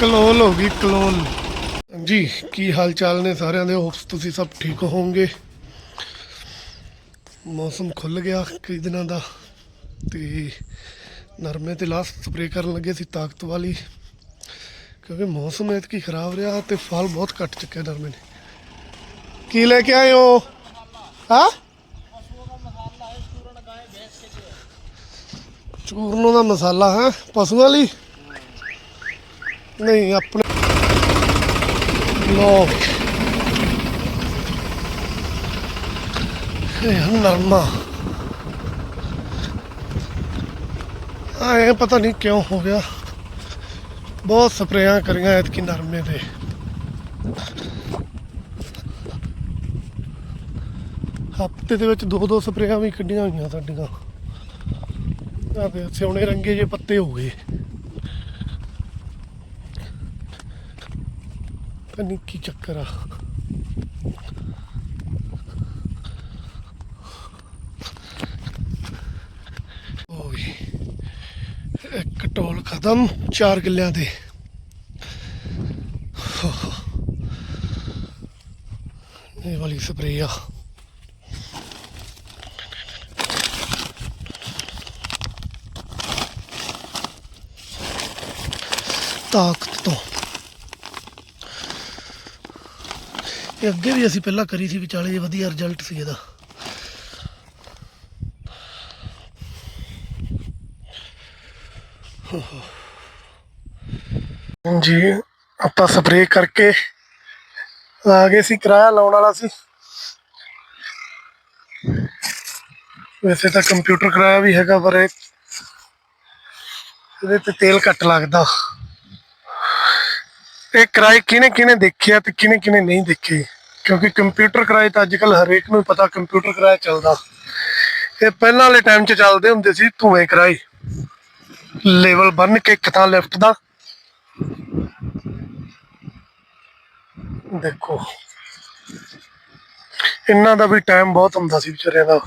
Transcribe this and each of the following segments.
ਕਲੋਲ ਹੋ ਗਈ, ਕਲੋਲ। ਜੀ, ਕੀ ਹਾਲ ਚਾਲ ਨੇ ਸਾਰਿਆਂ ਦੇ? ਹੋਪਸ ਤੁਸੀਂ ਸਭ ਠੀਕ ਹੋਵੋਗੇ? ਮੌਸਮ ਖੁੱਲ ਗਿਆ ਕਈ ਦਿਨਾਂ ਦਾ ਤੇ ਨਰਮੇ ਤੇ ਲਾਸਟ ਸਪਰੇ ਕਰਨ ਲੱਗੇ ਸੀ ਤਾਕਤ ਵਾਲੀ। ਕਿਉਂਕਿ ਮੌਸਮ ਐਤਕੀ ਖਰਾਬ ਰਿਹਾ ਤੇ ਫਲ ਬਹੁਤ ਘੱਟ ਚੁੱਕਿਆ ਨਰਮੇ ਨੇ। ਕੀ ਲੈ ਕੇ ਆਏ ਹੋ? ਹਾਂ? ਚੂਰਨੋਂ ਦਾ ਮਸਾਲਾ, ਹੈ? ਪਸ਼ੂਆਂ ਲਈ? ਨਹੀਂ, ਆਪਣੇ ਲੋ ਇਹ ਨਰਮਾ। ਆਏ, ਪਤਾ ਨਹੀਂ ਕਿਉਂ ਹੋ ਗਿਆ। ਬਹੁਤ ਸਪਰੇਆਂ ਕਰੀਆਂ ਐਤਕੀ ਨਰਮੇ ਤੇ ਹਫ਼ਤੇ ਦੇ ਵਿੱਚ ਦੋ ਦੋ ਸਪਰੇਆਂ ਵੀ ਕੱਢੀਆਂ ਹੋਈਆਂ ਸਾਡੀਆਂ। ਆ ਤੇ ਸਿਉਣੇ ਰੰਗੇ ਜੇ ਪੱਤੇ ਹੋ ਗਏ। ਪਤਾ ਨਹੀਂ ਕੀ ਚੱਕਰ ਆ। ਓਏ ਇੱਕ ਟੋਲ ਖਤਮ, ਚਾਰ ਕਿੱਲਿਆਂ ਦੇ ਇਹ ਵਾਲੀ ਸਪਰੇਅ ਆ। ਤਾਕਤ ਤੋਂ। ਇਹ ਅੱਗੇ ਵੀ ਅਸੀਂ ਪਹਿਲਾਂ ਕਰੀ ਸੀ ਵਿਚਾਲੇ ਜੇ ਵਧੀਆ ਰਿਜ਼ਲਟ ਸੀ ਇਹਦਾ। ਜੀ ਆਪਾਂ ਸਪਰੇਅ ਕਰਕੇ ਆ ਗਏ ਸੀ, ਕਿਰਾਇਆ ਲਾਉਣ ਵਾਲਾ ਸੀ। ਵੈਸੇ ਤਾਂ ਕੰਪਿਊਟਰ ਕਿਰਾਇਆ ਵੀ ਹੈਗਾ, ਪਰ ਇਹਦੇ ਤੇ ਤੇਲ ਘੱਟ ਲੱਗਦਾ। ਇਹ ਕਿਰਾਏ ਕਿਹਨੇ ਕਿਹਨੇ ਦੇਖਿਆ ਤੇ ਕਿਹਨੇ ਕਿਹਨੇ ਨਹੀਂ ਦੇਖੇ? ਕਿਉਂਕਿ ਕੰਪਿਊਟਰ ਕਿਰਾਏ ਤਾਂ ਅੱਜ ਹਰੇਕ ਨੂੰ ਪਤਾ ਕੰਪਿਊਟਰ ਕਿਰਾਇਆ ਚੱਲਦਾ। ਇਹ ਪਹਿਲਾਂ ਵਾਲੇ ਟਾਈਮ 'ਚ ਚੱਲਦੇ ਹੁੰਦੇ ਸੀ ਧੂਏ ਕਿਰਾਏ। ਲੈਵਲ ਬੰਨ ਕੇ ਇੱਕ ਥਾਂ ਲਿਫਟ ਦਾ। ਦੇਖੋ। ਇਹਨਾਂ ਦਾ ਵੀ ਟਾਈਮ ਬਹੁਤ ਹੁੰਦਾ ਸੀ ਵਿਚਾਰਿਆਂ ਦਾ।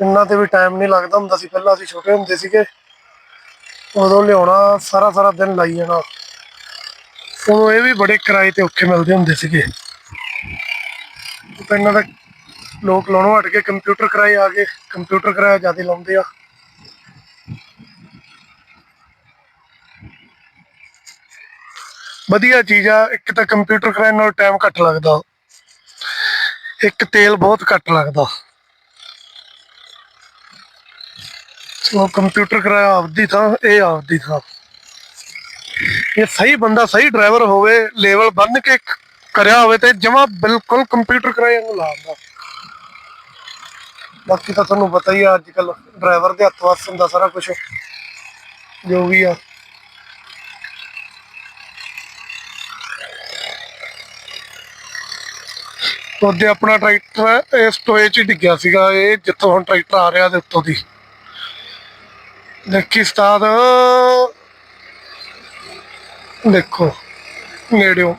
ਇਹਨਾਂ ਤੇ ਵੀ ਟਾਈਮ ਨਹੀਂ ਲੱਗਦਾ ਹੁੰਦਾ ਸੀ। ਪਹਿਲਾਂ ਅਸੀਂ ਛੋਟੇ ਹੁੰਦੇ ਸੀਗੇ। ਉਦੋਂ ਲਿਆਉਣਾ, ਸਾਰਾ ਸਾਰਾ ਦਿਨ ਲਾਈ ਜਾਣਾ। ਉਦੋਂ ਇਹ ਵੀ ਬੜੇ ਕਿਰਾਏ ਤੇ ਔਖੇ ਮਿਲਦੇ ਹੁੰਦੇ ਸੀਗੇ। ਤਾਂ ਇਹਨਾਂ ਦਾ ਲੋਕ ਲਾਉਣੋਂ ਹਟ ਕੇ ਕੰਪਿਊਟਰ ਕਿਰਾਏ ਆ ਗਏ। ਕੰਪਿਊਟਰ ਕਿਰਾਇਆ ਜ਼ਿਆਦਾ ਲਾਉਂਦੇ ਆ। ਵਧੀਆ ਚੀਜ਼ ਆ, ਇੱਕ ਤਾਂ ਕੰਪਿਊਟਰ ਕਿਰਾਏ ਨਾਲ ਟਾਈਮ ਘੱਟ ਲੱਗਦਾ। ਇੱਕ ਤੇਲ ਬਹੁਤ ਘੱਟ ਲੱਗਦਾ। ਸੋ ਕੰਪਿਊਟਰ ਕਿਰਾਇਆ ਆਪਦੀ ਥਾਂ, ਇਹ ਆਪਦੀ ਥਾਂ। ਇਹ ਸਹੀ ਬੰਦਾ, ਸਹੀ ਡਰਾਈਵਰ ਹੋਵੇ ਲੈਵਲ ਬੰਨ ਕੇ ਕਰਿਆ ਹੋਵੇ ਤੇ ਜਮਾ ਬਿਲਕੁਲ ਕੰਪਿਊਟਰ ਕਿਰਾਏ ਨੂੰ ਲਾਉਂਦਾ ਬਾਕੀ ਤਾਂ ਤੁਹਾਨੂੰ ਪਤਾ ਹੀ ਆ ਅੱਜ ਕੱਲ ਡਰਾਈਵਰ ਦੇ ਹੱਥ ਵੱਸ ਹੁੰਦਾ ਸਾਰਾ ਕੁਝ ਜੋ ਵੀ ਆ। ਉਹਦੇ ਆਪਣਾ ਟਰੈਕਟਰ ਇਸ ਟੋਏ 'ਚ ਡਿੱਗਿਆ ਸੀਗਾ, ਇਹ ਜਿੱਥੋਂ ਹੁਣ ਟਰੈਕਟਰ ਆ ਰਿਹਾ ਦੇ ਉੱਤੋਂ ਦੀ। ਦੇਖੀ ਉਸਤਾਦ। ਦੇਖੋ, ਨੇੜਿਓ।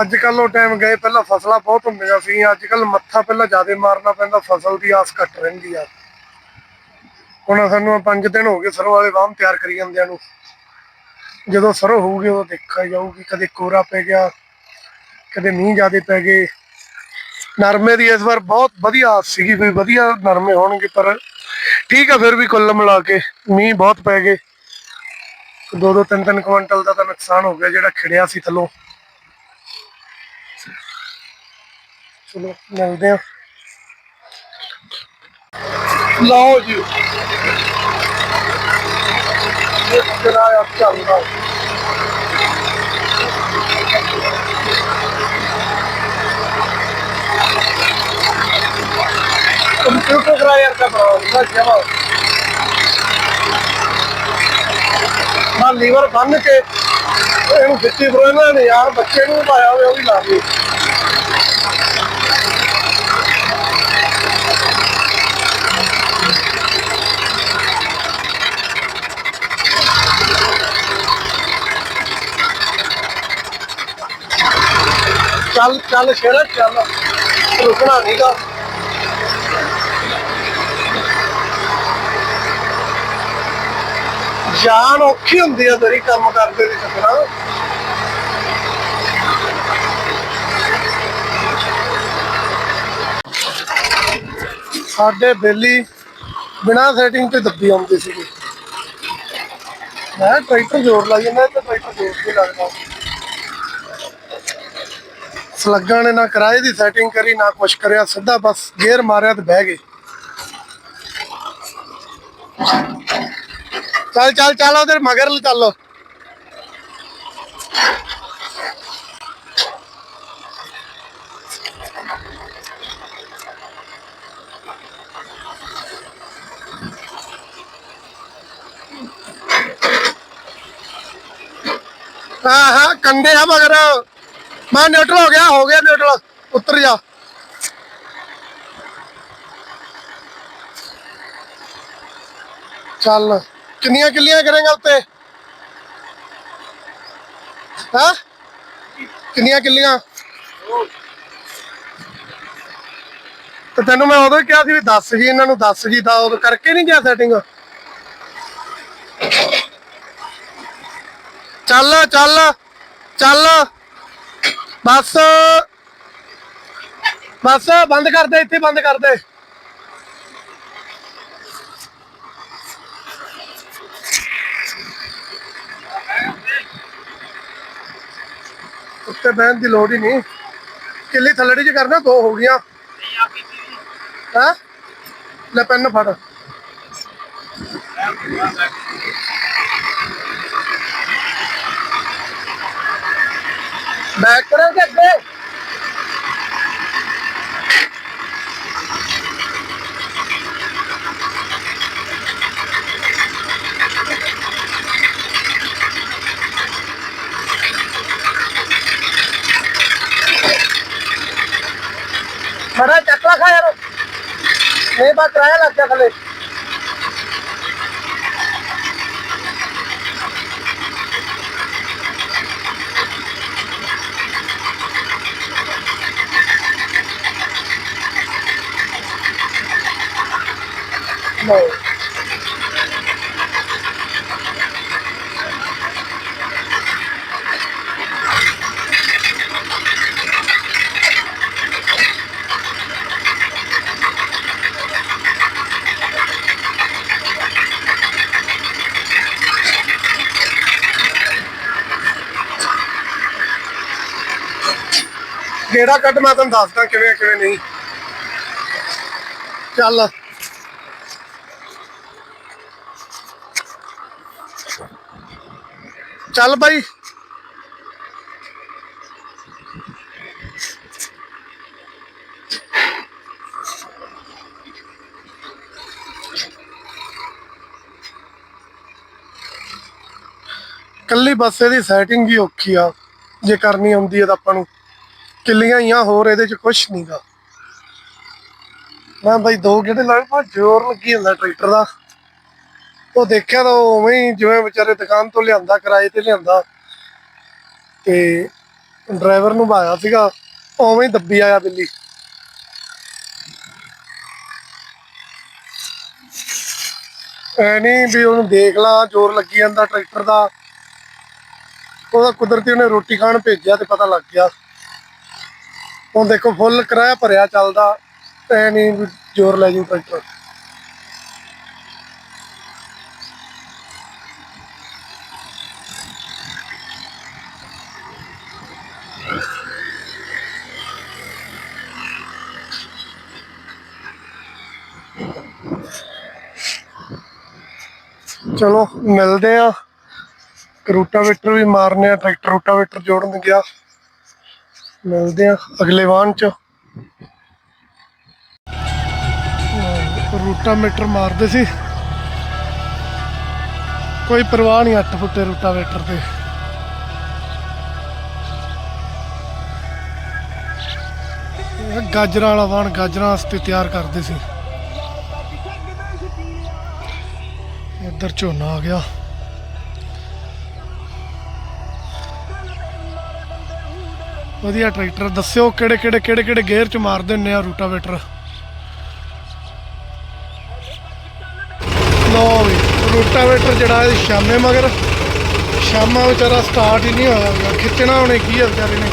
ਅੱਜ ਕੱਲ ਉਹ ਟਾਈਮ ਗਏ, ਪਹਿਲਾਂ ਫਸਲਾਂ ਬਹੁਤ ਹੁੰਦੀਆਂ ਸੀ ਅੱਜ ਕੱਲ ਮੱਥਾ ਪਹਿਲਾਂ ਜ਼ਿਆਦਾ ਮਾਰਨਾ ਪੈਂਦਾ, ਫਸਲ ਦੀ ਆਸ ਘੱਟ ਰਹਿੰਦੀ ਆ। ਹੁਣ ਸਾਨੂੰ 5 ਦਿਨ ਹੋ ਗਏ ਸਰੋਂ ਵਾਲੇ ਵਾਹਮ ਤਿਆਰ ਕਰੀ ਜਾਂਦਿਆਂ ਨੂੰ। ਜਦੋਂ ਸਰੋਂ ਹੋਊਗੀ, ਉਦੋਂ ਦੇਖਿਆ ਜਾਊਗੀ, ਕਦੇ ਕੋਰਾ ਪੈ ਗਿਆ, ਕਦੇ ਮੀਂਹ ਜ਼ਿਆਦਾ ਪੈ ਗਏ। ਨਰਮੇ ਦੀ ਇਸ ਵਾਰ ਬਹੁਤ ਵਧੀਆ ਆਸ ਸੀਗੀ ਵੀ ਵਧੀਆ ਨਰਮੇ ਹੋਣਗੇ, ਪਰ ਠੀਕ ਆ, ਫਿਰ ਵੀ ਕੁੱਲ ਮਿਲਾ ਕੇ ਮੀਂਹ ਬਹੁਤ ਪੈ ਗਏ। ਦੋ ਦੋ ਤਿੰਨ ਤਿੰਨ ਕੁਇੰਟਲ ਦਾ ਤਾਂ ਨੁਕਸਾਨ ਹੋ ਗਿਆ, ਜਿਹੜਾ ਖਿੜਿਆ ਸੀ ਥੱਲੋਂ। ਚਲੋ, ਮਿਲਦੇ ਆ ਲਓ ਜੀ। ਇਹ ਕਿਰਾਇਆ ਚੱਲਦਾ ਕੰਪਿਊਟਰ ਕਿਰਾਇਆ ਦਾ ਨਾ ਲੀਵਰ ਬੰਨ ਕੇ ਇਹਨੂੰ ਦਿੱਤੀ ਬਰੋ, ਇਹਨਾਂ ਨੇ ਯਾਰ ਬੱਚੇ ਨੂੰ ਪਾਇਆ ਹੋਵੇ ਉਹ ਵੀ ਲਾ ਦੇ ਚੱਲ ਚੱਲ ਸ਼ੇਰਾ ਚੱਲ? ਰੁਕਣਾ ਨਹੀਂਗਾ ਜਾਨ ਔਖੀ ਹੁੰਦੀ ਆ ਤੇਰੀ ਕੰਮ ਕਰਦੇ ਦੀ ਚੱਕਰਾਂ ਸਾਡੇ ਬੇਲੀ ਬਿਨਾ ਸੈਟਿੰਗ ਤੇ ਦੱਬੀ ਆਉਂਦੀ ਸੀ ਮੈਂ ਟਰੈਕਟਰ ਜੋੜ ਲਾ ਜਾਂਦਾ ਤੇ ਟਰੈਕਟਰ ਜੋੜ ਕੇ ਲੱਗਦਾ। ਸਲੱਗਾਂ ਨੇ ਨਾ ਕਿਰਾਏ ਦੀ ਸੈਟਿੰਗ ਕਰੀ, ਨਾ ਕੁਛ ਕਰਿਆ, ਸਿੱਧਾ ਬਸ ਗੇਅਰ ਮਾਰਿਆ ਤੇ ਬਹਿ ਗਏ। ਚੱਲ ਚੱਲ ਚੱਲ ਉਧਰ ਮਗਰ ਚੱਲੋ ਚੱਲ। ਹਾਂ ਹਾਂ, ਕੰਡੇ ਆ ਮਗਰ। ਮੈਂ ਨਿਊਟਰਲ ਹੋ ਗਿਆ ਹੋ ਗਿਆ ਨਿਊਟਰਲ ਉੱਤਰ ਜਾ। ਕਿੰਨੀਆਂ ਕਿੱਲੀਆਂ ਕਰੇਗਾ ਉੱਤੇ? ਹਾਂ? ਕਿੰਨੀਆਂ ਕਿੱਲੀਆਂ? ਤੇ ਤੈਨੂੰ ਮੈਂ ਉਦੋਂ ਹੀ ਕਿਹਾ ਸੀ ਵੀ ਦੱਸ ਜੀ ਇਹਨਾਂ ਨੂੰ ਦੱਸ ਜੀ ਤਾਂ ਉਦੋਂ ਕਰਕੇ ਨਹੀਂ ਗਿਆ ਸੈਟਿੰਗ ਚੱਲ ਚੱਲ ਚੱਲ। ਬਸ। ਬਸ, ਬੰਦ ਕਰ ਦੇ, ਇੱਥੇ ਬੰਦ ਕਰ ਦੇ। ਉੱਤੇ ਬਹਿਣ ਦੀ ਲੋੜ ਹੀ ਨਹੀਂ। ਕਿੱਲੀ ਥੱਲੜੀ ਚ ਕਰਨਾ, ਦੋ ਹੋ ਗਈਆਂ। ਹਾਂ? ਲੈ ਪੈਨ ਫੜ। ਬੈਕ ਕਰਾਂਗੇ ਅੱਗੇ। ਮਰਾ ਚੱਕਲਾ ਖਾ ਯਾਰ। ਨਹੀਂ ਬਾ ਕਿਰਾਇਆ ਲੱਗ ਗਿਆ ਥੱਲੇ। ਨਹੀਂ ਗੇੜਾ ਕੱਢ, ਮੈਂ ਤੁਹਾਨੂੰ ਦੱਸਦਾ ਕਿਵੇਂ ਕਿਵੇਂ ਨਹੀਂ। ਚੱਲ। ਚੱਲ ਬਾਈ। ਕੱਲੀ ਬੱਸੇ ਦੀ ਸੈਟਿੰਗ ਵੀ ਔਖੀ ਆ। ਜੇ ਕਰਨੀ ਆਉਂਦੀ ਹੈ ਤਾਂ ਆਪਾਂ ਨੂੰ ਕਿੱਲੀਆਂ ਹੀ ਆ ਹੋਰ, ਇਹਦੇ ਚ ਕੁਝ ਨਹੀਂਗਾ ਮੈਂ ਬਾਈ ਦੋ ਗੇੜੇ ਲਾਏ ਪਰ ਜ਼ੋਰ ਲੱਗੀ ਜਾਂਦਾ ਟਰੈਕਟਰ ਦਾ? ਉਹ ਦੇਖਿਆ ਤਾਂ ਉਹ ਉਵੇਂ ਹੀ ਜਿਵੇਂ ਵਿਚਾਰੇ ਦੁਕਾਨ ਤੋਂ ਲਿਆਂਦਾ, ਕਿਰਾਏ ਤੇ ਲਿਆਂਦਾ। ਤੇ ਡਰਾਈਵਰ ਨੂੰ ਭਾਇਆ ਸੀਗਾ, ਉਵੇਂ ਹੀ ਦੱਬੀ ਆਇਆ ਬਿੱਲੀ। ਐ ਨਹੀਂ ਵੀ ਉਹਨੂੰ ਦੇਖ ਲਾ, ਜ਼ੋਰ ਲੱਗੀ ਜਾਂਦਾ ਟਰੈਕਟਰ ਦਾ। ਉਹਦਾ ਕੁਦਰਤੀ ਉਹਨੇ ਰੋਟੀ ਖਾਣ ਭੇਜਿਆ ਤੇ ਪਤਾ ਲੱਗ ਗਿਆ। ਹੁਣ ਦੇਖੋ ਫੁੱਲ ਕਿਰਾਇਆ ਭਰਿਆ ਚੱਲਦਾ ਐ ਨਹੀਂ ਜ਼ੋਰ ਲੈ ਜੂ ਟਰੈਕਟਰ ਚਲੋ, ਮਿਲਦੇ ਆ। ਰੂਟਾਵੇਟਰ ਵੀ ਮਾਰਨੇ ਆ ਟਰੈਕਟਰ ਰੂਟਾਵੇਟਰ ਜੋੜਨ ਗਿਆ। ਮਿਲਦੇ ਆ ਅਗਲੇ ਵਾਹਨ ਚ। ਰੂਟਾਵੇਟਰ ਮਾਰਦੇ ਸੀ। ਕੋਈ ਪਰਵਾਹ ਨਹੀਂ 8 ਫੁੱਟੇ ਰੂਟਾਵੇਟਰ ਤੇ। ਗਾਜਰਾਂ ਵਾਲਾ ਵਾਹਨ ਗਾਜਰਾਂ ਵਾਸਤੇ ਤਿਆਰ ਕਰਦੇ ਸੀ। ਇੱਧਰ ਝੋਨਾ ਆ ਗਿਆ। ਵਧੀਆ ਟਰੈਕਟਰ ਦੱਸਿਓ ਕਿਹੜੇ ਕਿਹੜੇ ਕਿਹੜੇ ਕਿਹੜੇ ਗੇਅਰ ਚ ਮਾਰਦੇ ਹੁੰਨੇ ਆ ਰੂਟਾਵੇਟਰ? ਲੋ ਵੀ, ਰੋਟਾਵੇਟਰ ਜਿਹੜਾ ਇਹ ਸ਼ਾਮੇ ਮਗਰ। ਸ਼ਾਮਾ ਵਿਚਾਰਾ ਸਟਾਰਟ ਹੀ ਨਹੀਂ ਹੋਇਆ ਖਿੱਚਣਾ ਉਹਨੇ ਕੀ ਆ ਵਿਚਾਰੇ ਨੇ।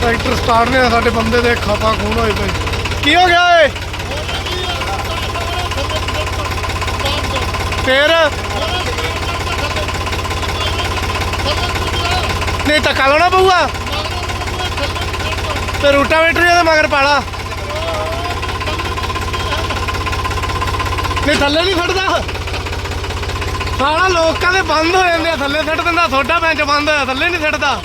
ਟਰੈਕਟਰ ਸਟਾਰਟ ਨੇ ਸਾਡੇ ਬੰਦੇ ਦੇ ਖਾਤਾ ਖੂਨ ਹੋਏ ਪਏ। ਕੀ ਹੋ ਗਿਆ ਏ? ਫੇਰ? ਨਹੀਂ ਧੱਕਾ ਲਾਉਣਾ ਪਊਗਾ। ਤੇ ਰੋਟਾਵੇਟਰ ਇਹਦੇ ਮਗਰ ਪਾਲਾ ਨਹੀਂ, ਥੱਲੇ ਨਹੀਂ ਛੱਡਦਾ ਸਾਰਾ ਲੋਕਾਂ ਦੇ ਬੰਦ ਹੋ ਜਾਂਦੇ ਆ, ਥੱਲੇ ਛੱਡ ਦਿੰਦਾ, ਤੁਹਾਡਾ ਬੈਂਚ ਬੰਦ ਹੋਇਆ, ਥੱਲੇ ਨਹੀਂ ਛੱਡਦਾ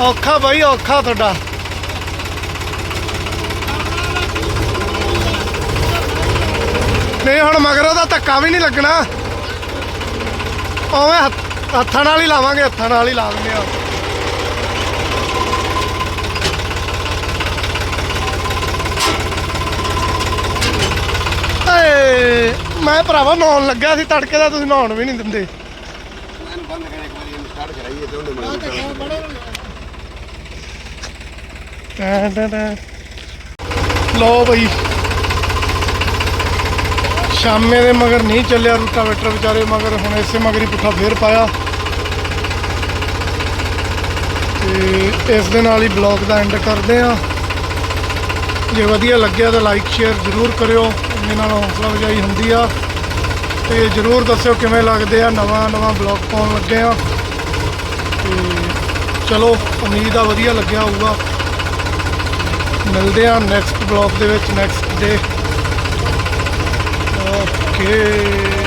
ਔਖਾ ਬਾਈ, ਔਖਾ ਤੁਹਾਡਾ। ਨਹੀਂ, ਹੁਣ ਮਗਰ ਉਹਦਾ ਧੱਕਾ ਵੀ ਨਹੀਂ ਲੱਗਣਾ। ਉਵੇਂ ਹੱਥਾਂ ਨਾਲ ਹੀ ਲਾਵਾਂਗੇ, ਹੱਥਾਂ ਨਾਲ ਹੀ ਲਾ ਦਿੰਦੇ ਆ। ਮੈਂ ਭਰਾਵਾ ਨਹਾਉਣ ਲੱਗਾ ਸੀ, ਤੜਕੇ ਦਾ ਤੁਸੀਂ ਨਹਾਉਣ ਵੀ ਨਹੀਂ ਦਿੰਦੇ। ਇਹਨੂੰ ਬੰਦ ਕਰੇ ਇੱਕ ਵਾਰੀ ਸਟਾਰਟ ਕਰਾਈਏ ਤੇ ਉਹਦੇ ਮਗਰ ਟੈਂ ਟੈਂ ਟੈਂ। ਲਓ ਬਈ। ਸ਼ਾਮੇ ਦੇ ਮਗਰ ਨਹੀਂ ਚੱਲਿਆ ਰੂਟਾਵੇਟਰ ਵਿਚਾਰੇ, ਮਗਰ ਹੁਣ ਇਸੇ ਮਗਰੀ ਪੁੱਠਾ ਫੇਰ ਪਾਇਆ। ਤੇ ਇਸ ਦੇ ਨਾਲ ਹੀ ਬਲੌਗ ਦਾ ਐਂਡ ਕਰਦੇ ਆ ਜੇ ਵਧੀਆ ਲੱਗਿਆ ਤਾਂ ਲਾਈਕ ਸ਼ੇਅਰ ਜ਼ਰੂਰ ਕਰਿਓ। ਇਹਦੇ ਨਾਲ ਹੌਸਲਾ ਵਜਾਈ ਹੁੰਦੀ ਆ। ਤੇ ਜ਼ਰੂਰ ਦੱਸਿਓ ਕਿਵੇਂ ਲੱਗਦੇ ਆ। ਨਵਾਂ ਨਵਾਂ ਬਲੌਗ ਪਾਉਣ ਲੱਗੇ ਆ। ਤੇ ਚਲੋ, ਉਮੀਦ ਆ ਵਧੀਆ ਲੱਗਿਆ ਹੋਊਗਾ। ਮਿਲਦੇ ਆ ਨੈਕਸਟ ਬਲੌਗ ਦੇ ਵਿੱਚ ਨੈਕਸਟ ਡੇ ਓਕੇ